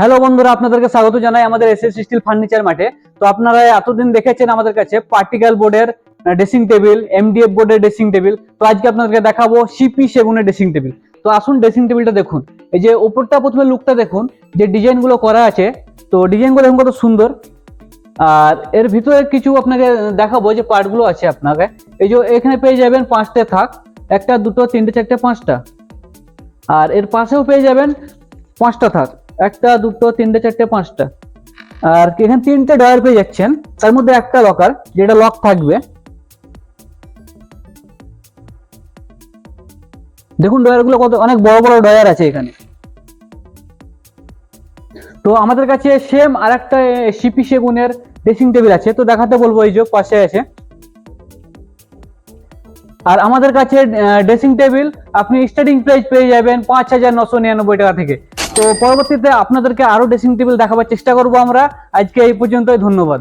Hello বন্ধুরা, আপনাদেরকে স্বাগত জানাই আমাদের এস এস স্টিল ফার্নিচার মাঠে। তো আপনারা এতদিন দেখেছেন আমাদের কাছে পার্টিক্যাল বোর্ডের ড্রেসিং টেবিল এমডিএফ বোর্ডের ড্রেসিং টেবিল তো আজকে আপনাদেরকে দেখাবো সিপি সেগুনের ড্রেসিং টেবিল তো আসুন ড্রেসিং টেবিলটা দেখুন। এই যে উপরটা প্রথমে লুকটা দেখুন, যে ডিজাইনগুলো করা আছে, তো ডিজাইনগুলো দেখুন কত সুন্দর। আর এর ভিতরে কিছু আপনাকে দেখাবো যে পার্টগুলো আছে আপনাকে। এই যে এখানে পেয়ে যাবেন পাঁচটা থাক, একটা, দুটো, তিনটে, চারটে, পাঁচটা। আর এর পাশেও পেয়ে যাবেন পাঁচটা থাক। একটা, দুটো, তিনটে, চারটে, পাঁচটা। আর এখানে তিনটে ডয়ার পেয়ে যাচ্ছেন। তার মধ্যে একটা লকার যেটা লক থাকবে। দেখুন ডয়ারগুলো কত, অনেক বড় বড় ডয়ার আছে এখানে। তো আমাদের কাছে সেম আর একটা সিপি সেগুনের ড্রেসিং টেবিল আছে। তো দেখাতে বলব এই যে পাশে আছে। আর আমাদের কাছে ড্রেসিং টেবিল আপনি স্টার্টিং প্রাইস পেয়ে যাবেন পাঁচ হাজার নশো নিরানব্বই টাকা থেকে। তো পরবর্তীতে আপনাদেরকে আরও ড্রেসিং টেবিল দেখাবার চেষ্টা করব আমরা। আজকে এই পর্যন্তই ধন্যবাদ।